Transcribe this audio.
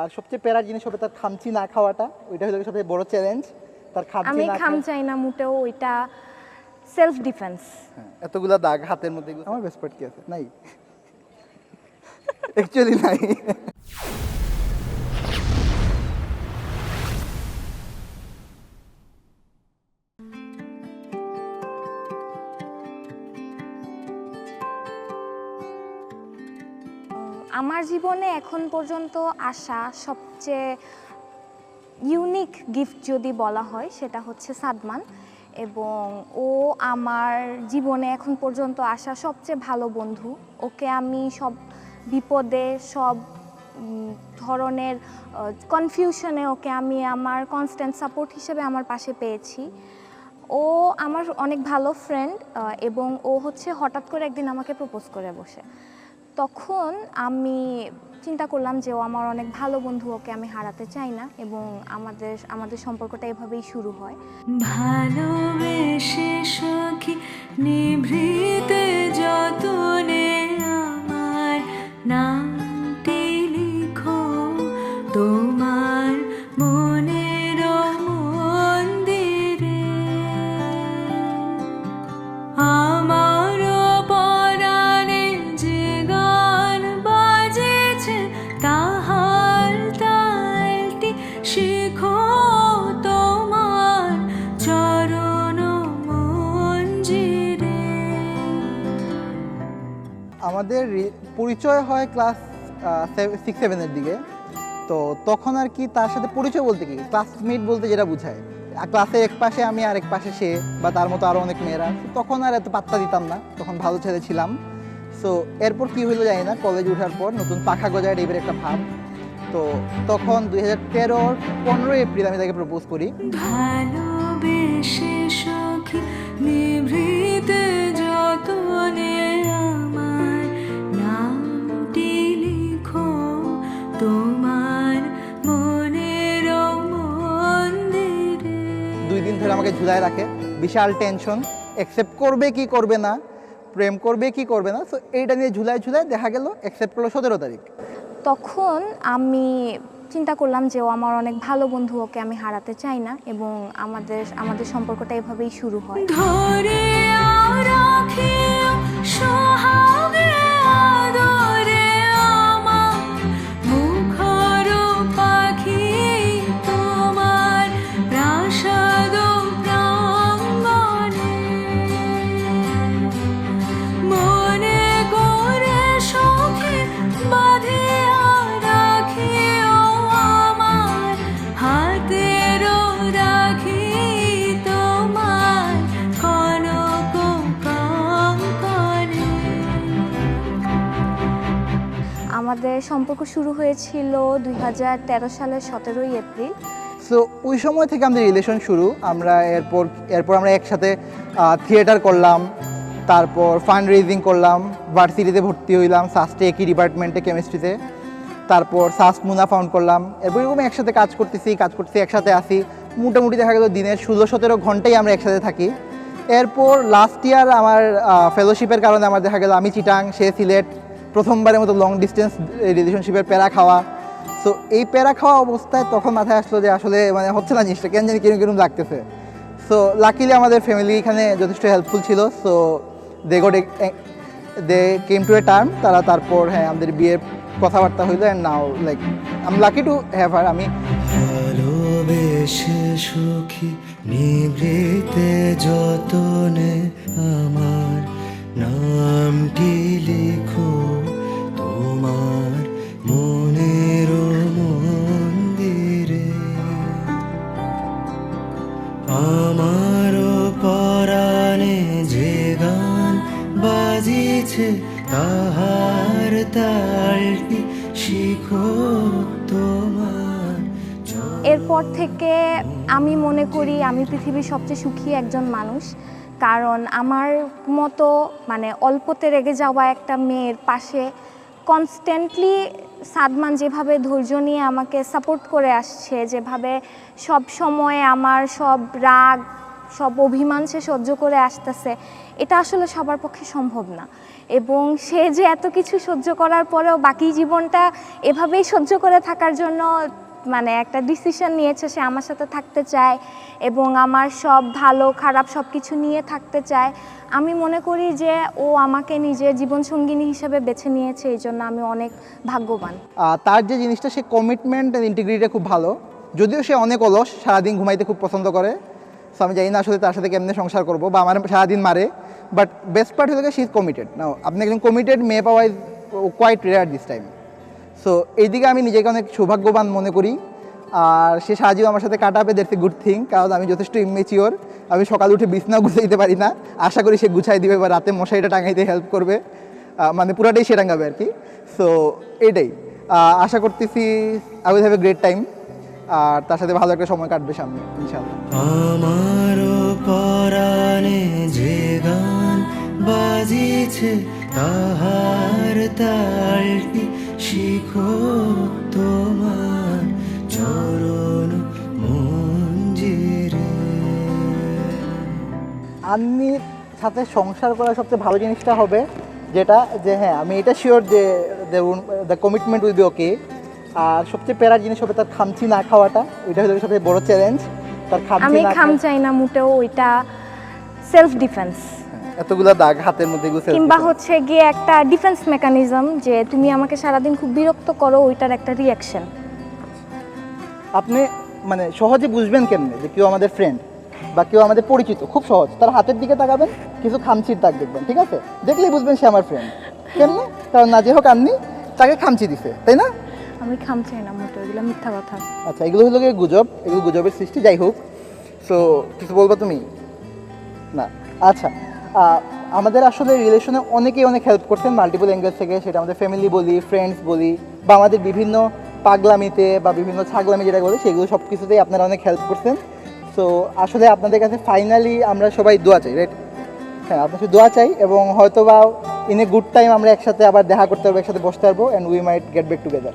আর সবচেয়ে প্যারা জিনিস হবে তার খামচি না খাওয়াটা ওইটা হলো সবচেয়ে বড় চ্যালেঞ্জ তার খামচি আমি না খাম চাই না মোটেও ওইটা সেলফ ডিফেন্স হ্যাঁ, এতগুলা দাগ হাতের মধ্যে আমার বেস্ট পার্ট কি আছে? নাই। অ্যাকচুয়ালি নাই। আমার জীবনে এখন পর্যন্ত আসা সবচেয়ে ইউনিক গিফট যদি বলা হয়, সেটা হচ্ছে সাদমান এবং ও আমার জীবনে এখন পর্যন্ত আসা সবচেয়ে ভালো বন্ধু। ওকে আমি সব বিপদে, সব ধরনের কনফিউশনে ওকে আমি আমার কনস্ট্যান্ট সাপোর্ট হিসেবে আমার পাশে পেয়েছি। ও আমার অনেক ভালো ফ্রেন্ড এবং ও হচ্ছে হঠাৎ করে একদিন আমাকে প্রপোজ করে বসে। তখন আমি চিন্তা করলাম যে ও আমার অনেক ভালো বন্ধু, ওকে আমি হারাতে চাই না এবং আমাদের আমাদের সম্পর্কটা এভাবেই শুরু হয়। ভালোবেসে সখী নিভৃতে যতনে আমাদের পরিচয় হয় ক্লাস সিক্স সেভেনের দিকে। তো তখন আর কি তার সাথে পরিচয় বলতে কি? ক্লাসমেট বলতে যেটা বোঝায়। ক্লাসের এক পাশে আমি আর এক পাশে সে বা তার মতো আরও অনেক মেয়েরা। তখন আর এত পাত্তা দিতাম না। তখন ভালো ছেলে ছিলাম। সো এরপর কি হইল জানি না কলেজ ওঠার পর নতুন পাখা গজায় টাইপের একটা ভাব। তো তখন দুই হাজার তেরোর পনেরোই এপ্রিল আমি তাকে প্রপোজ করি। ভালোবেসে ঝুলায় রাখে বিশাল টেনশন অ্যাকসেপ্ট করবে কি করবে না প্রেম করবে কি করবে না সো এইটা নিয়ে ঝুলায় ঝুলায় দেখা গেল অ্যাকসেপ্ট করল সতেরো তারিখ। তখন আমি চিন্তা করলাম যে ও আমার অনেক ভালো বন্ধু ওকে আমি হারাতে চাই না এবং আমাদের আমাদের সম্পর্কটা এভাবেই শুরু হয়। আমাদের সম্পর্ক শুরু হয়েছিল দুই হাজার তেরো সালের সতেরোই এপ্রিল। সো ওই সময় থেকে আমাদের রিলেশন শুরু। আমরা এরপর এরপর আমরা একসাথে থিয়েটার করলাম, তারপর ফান্ড রেজিং করলাম ভার্সিটিতে ভর্তি হইলাম সাস্টে একই ডিপার্টমেন্টে কেমিস্ট্রিতে তারপর সাস্ট মুনা ফাউন্ড করলাম, এরপর এরকম একসাথে কাজ করতেছি কাজ করতেছি, একসাথে আসি মোটামুটি দেখা গেল দিনের ষোলো সতেরো ঘন্টাই আমরা একসাথে থাকি। এরপর লাস্ট ইয়ার আমার ফেলোশিপের কারণে আমার দেখা গেল আমি চিটাং, সে সিলেট প্রথমবারের মতো লং ডিস্টেন্স রিলেশনশিপের প্যারা খাওয়া। সো এই প্যারা খাওয়া অবস্থায় তখন মাথায় আসলো যে আসলে মানে হচ্ছে না জিনিসটা, কেন জানি কিরম কিরম লাগতেছে। সো লাকিলি আমাদের ফ্যামিলি এখানে যথেষ্ট হেল্পফুল ছিল। So they got they came to a term তারা তারপর হ্যাঁ আমাদের বিয়ের কথাবার্তা হইল and now like um lucky to have আর আমি সুখী, নিভৃতে যতনে আমার নামটি বাজিছে তাহার তালটি শিখো তোমার এরপর থেকে আমি মনে করি আমি পৃথিবীর সবচেয়ে সুখী একজন মানুষ। কারণ আমার মতো মানে অল্পতে রেগে যাওয়া একটা মেয়ের পাশে কনস্ট্যান্টলি সাদমান যেভাবে ধৈর্য নিয়ে আমাকে সাপোর্ট করে আসছে, যেভাবে সব সময় আমার সব রাগ সব অভিমান সে সহ্য করে আসতেছে, এটা আসলে সবার পক্ষে সম্ভব না। এবং সে যে এত কিছু সহ্য করার পরেও বাকি জীবনটা এভাবেই সহ্য করে থাকার জন্য মানে একটা ডিসিশন নিয়েছে সে আমার সাথে থাকতে চায় এবং আমার সব ভালো, খারাপ সব কিছু নিয়ে থাকতে চায়। আমি মনে করি যে ও আমাকে নিজের জীবনসঙ্গিনী হিসেবে বেছে নিয়েছে, এই জন্য আমি অনেক ভাগ্যবান। তার যে জিনিসটা, সে কমিটমেন্ট ইন্টিগ্রিটিটা খুব ভালো। যদিও সে অনেক অলস, সারাদিন ঘুমাইতে খুব পছন্দ করে। আমি জানি না আসলে তার সাথে কেমনে সংসার করব, বা আমার সারাদিন মারে বাট বেস্ট পার্ট হলো শি ইজ কমিটেড না আপনি একজন কমিটেড মেয়ে পাওয়া is quite rare this time so এইদিকে আমি নিজেকে অনেক সৌভাগ্যবান মনে করি, আর সে সারাজীবন আমার সাথে কাটাবে এ গুড থিং কারণ আমি যথেষ্ট ইমেচিওর আমি সকাল উঠে বিছনা গুছাইতে পারি না, আশা করি সে গুছাই দিবে বা রাতে মশারিটা টাঙাইতে হেল্প করবে মানে পুরাটাই সে টাঙাবে আর কি। সো এটাই আশা করতেছি I will have a great time আর তার সাথে ভালো একটা সময় কাটবে সামনে ইনশাআল্লাহ। আমারও পরাণে যে গান বাজিছে তাহার তালটি শিখো তোমার চরণ মঞ্জিরে। আন্নির সাথে সংসার করার সবচেয়ে ভালো জিনিসটা হবে যেটা যে হ্যাঁ আমি এটা শিওর যে the commitment will be okay আর সবচেয়ে প্যারার জিনিস হবে তার খামচি না খাওয়াটা ওইটা হলো সবচেয়ে বড় চ্যালেঞ্জ তার খামচি আমি খাম চাই না মোটেও ওইটা সেলফ ডিফেন্স এতগুলা দাগ হাতের মধ্যে self কিংবা হচ্ছে গিয়ে একটা ডিফেন্স মেকানিজম যে তুমি আমাকে সারাদিন খুব বিরক্ত করো ওইটার একটা রিয়াকশন আপনি মানে সহজে বুঝবেন কেমনে যে কেউ আমাদের ফ্রেন্ড বা কেউ আমাদের পরিচিত খুব সহজ। তার হাতের দিকে তাকাবেন কিছু খামচির দাগ দেখবেন ঠিক আছে? দেখলেই বুঝবেন সে আমার ফ্রেন্ড কেমনে? কারণ না যে হোক আপনি তাকে খামচি দিছে তাই না? আমি খাম চাই না মোটেও এগুলো মিথ্যা কথা। আচ্ছা এগুলো হলো গুজব, এগুলো গুজবের সৃষ্টি, যাই হোক। সো কিছু বলব তুমি? না। আচ্ছা আমাদের আসলে রিলেশনে অনেকেই অনেক হেল্প করছেন মাল্টিপল অ্যাঙ্গেল থেকে। সেটা আমাদের ফ্যামিলি বলি ফ্রেন্ডস বলি, বা আমাদের বিভিন্ন পাগলামিতে বা বিভিন্ন ছাগলামি যেটা বলি, সেগুলো সব কিছুতেই আপনারা অনেক হেল্প করছেন। সো আসলে আপনাদের কাছে ফাইনালি আমরা সবাই দোয়া চাই রাইট হ্যাঁ আপনার দোয়া চাই, এবং হয়তো বা ইন এ গুড টাইম আমরা একসাথে আবার দেখা করতে পারব, একসাথে বসতে পারব and we might get back together